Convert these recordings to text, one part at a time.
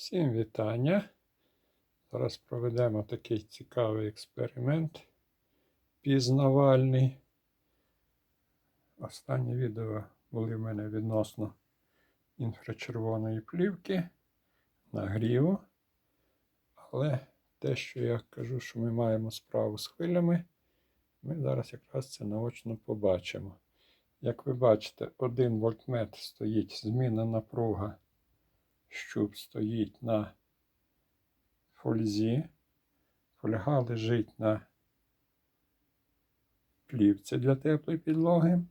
Всім вітання. Зараз проведемо такий цікавий експеримент пізнавальний. Останні відео були в мене відносно інфрачервоної плівки нагріву. Але те, що я кажу, що ми маємо справу з хвилями, ми зараз якраз це наочно побачимо. Як ви бачите, 1 вольтметр стоїть зміна напруга щуп стоїть на фользі. Фольга лежить на плівці для теплої підлоги.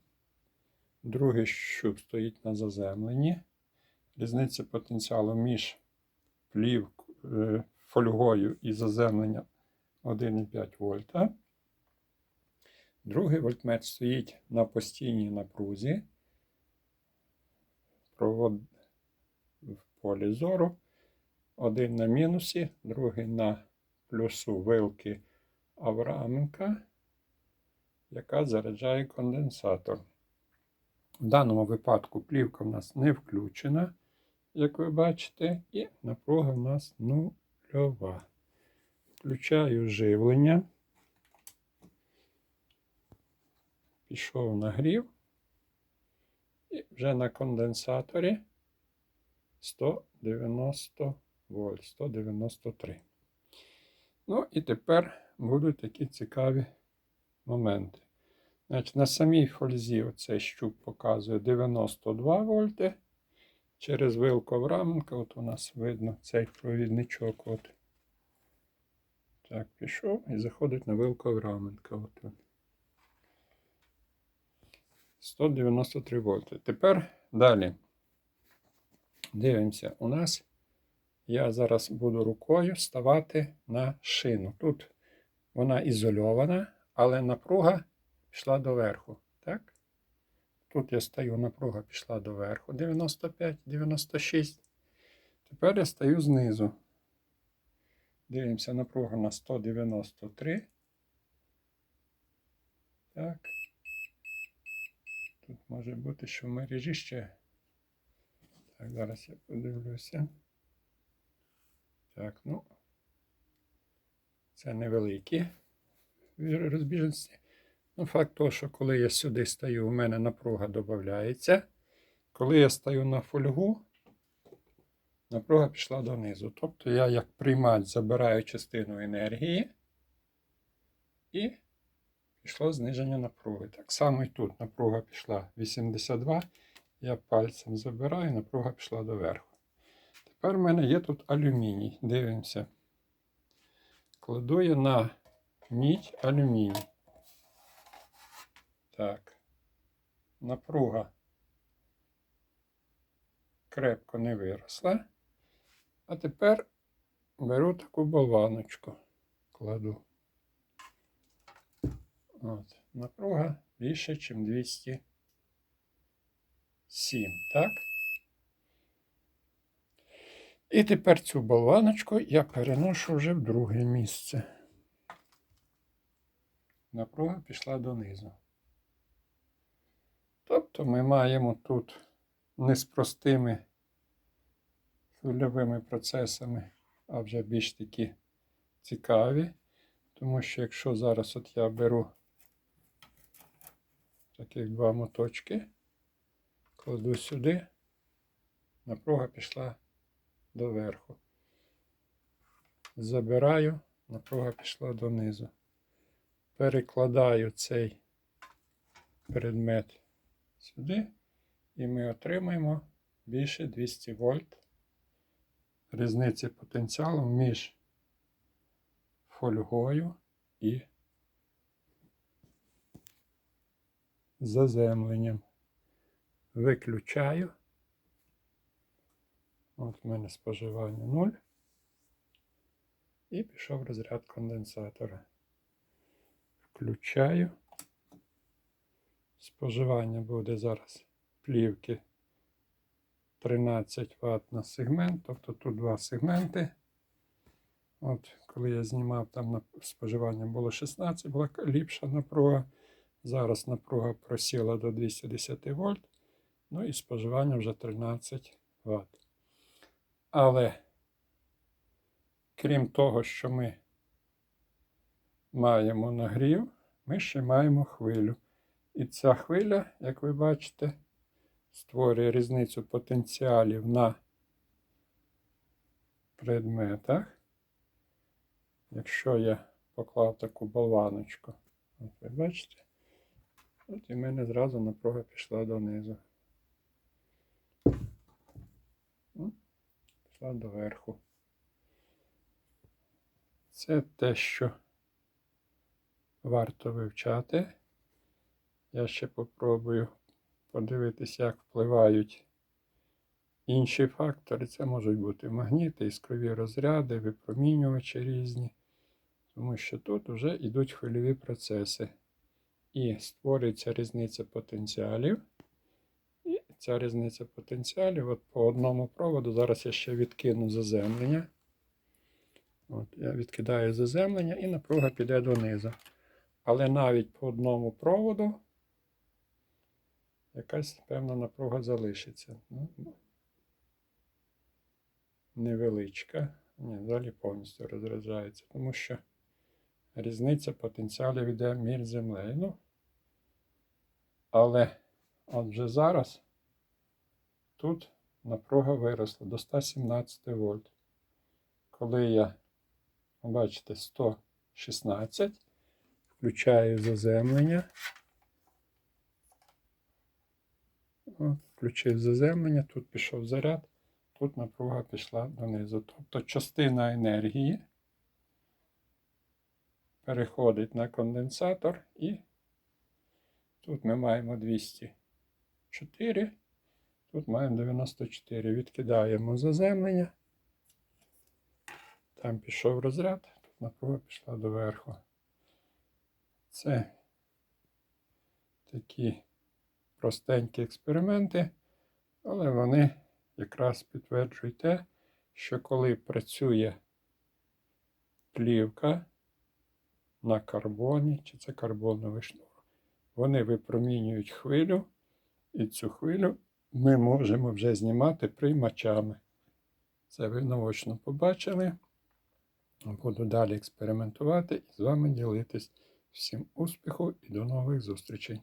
Другий щуп стоїть на заземленні. Різниця потенціалу між плівк, е, фольгою і заземленням 1,5 вольта. Другий вольтметр стоїть на постійній напрузі. Провод в полі зору. Один на мінусі, другий на плюсу вилки Авраменка, яка заряджає конденсатор. В даному випадку плівка в нас не включена, як ви бачите, і напруга в нас нульова. Включаю живлення. Пішов нагрів. І вже на конденсаторі 190 вольт, 193. Ну і тепер будуть такі цікаві моменти. Значить, На самій фользі оцей щуп показує 92 вольти. Через вилку Авраменка, от у нас видно цей провідничок. От. Так, пішов і заходить на вилку Авраменка. От він. 193 вольти. Тепер далі. Дивимося, у нас я зараз буду рукою ставати на шину. Тут вона ізольована, але напруга пішла доверху. Так? Тут я стою, напруга пішла доверху. 95, 96. Тепер я стою знизу. Дивимося, напруга на 193. Так. Тут може бути, що в мережі ще. Так, зараз я подивлюся. Так, ну. Це невеликі розбіжності. Ну, факт того, що коли я сюди стаю, у мене напруга додається. Коли я стаю на фольгу, напруга пішла донизу. Тобто я, як приймач, забираю частину енергії і пішло зниження напруги. Так само і тут напруга пішла 82. Я пальцем забираю, напруга пішла доверху. Тепер в мене є тут алюміній. Дивимося. Кладу я на мідь алюміній. Так. Напруга крепко не виросла. А тепер беру таку болваночку, кладу. От. Напруга більше, ніж 200. 7, так? І тепер цю болваночку я переношу вже в друге місце. Напруга пішла донизу. Тобто ми маємо тут не хвильовими процесами, а вже більш такі цікаві. Тому що якщо зараз от я беру таких два моточки, кладу сюди, напруга пішла доверху. Забираю, напруга пішла донизу. Перекладаю цей предмет сюди, і ми отримаємо більше 200 вольт різниці потенціалу між фольгою і заземленням виключаю. От в мене споживання 0. І пішов розряд конденсатора. Включаю. Споживання буде зараз плівки 13 Вт на сегмент, тобто тут два сегменти. От, Коли я знімав, там споживання було 16, була ліпша напруга. Зараз напруга просіла до 210 вольт. Ну і споживання вже 13 Вт. Але крім того, що ми маємо нагрів, ми ще маємо хвилю. І ця хвиля, як ви бачите, створює різницю потенціалів на предметах. Якщо я поклав таку болваночку, от ви бачите, от і в мене зразу напруга пішла донизу. Пішла доверху. Це те, що варто вивчати. Я ще попробую подивитися, як впливають інші фактори. Це можуть бути магніти, іскрові розряди, випромінювачі різні. Тому що тут вже йдуть хвильові процеси. І створюється різниця потенціалів. Ця різниця потенціалів от по одному проводу. Зараз я ще відкину заземлення. От, я відкидаю заземлення і напруга піде донизу. Але навіть по одному проводу якась певна напруга залишиться. Ну, невеличка. Ні, взагалі повністю розряджається, тому що різниця потенціалів йде між землею. Ну, але от вже зараз тут напруга виросла до 117 вольт. Коли я, бачите, 116, включаю заземлення. От, Включив заземлення, тут пішов заряд, тут напруга пішла донизу. Тобто частина енергії переходить на конденсатор і тут ми маємо 204, тут маємо 94. Відкидаємо заземлення. Там пішов розряд, тут напруга пішла доверху. Це такі простенькі експерименти, але вони якраз підтверджують те, що коли працює плівка на карбоні, чи це карбоновий шнур, вони випромінюють хвилю, і цю хвилю ми можемо вже знімати приймачами. Це ви наочно побачили. Буду далі експериментувати і з вами ділитись. Всім успіху і до нових зустрічей!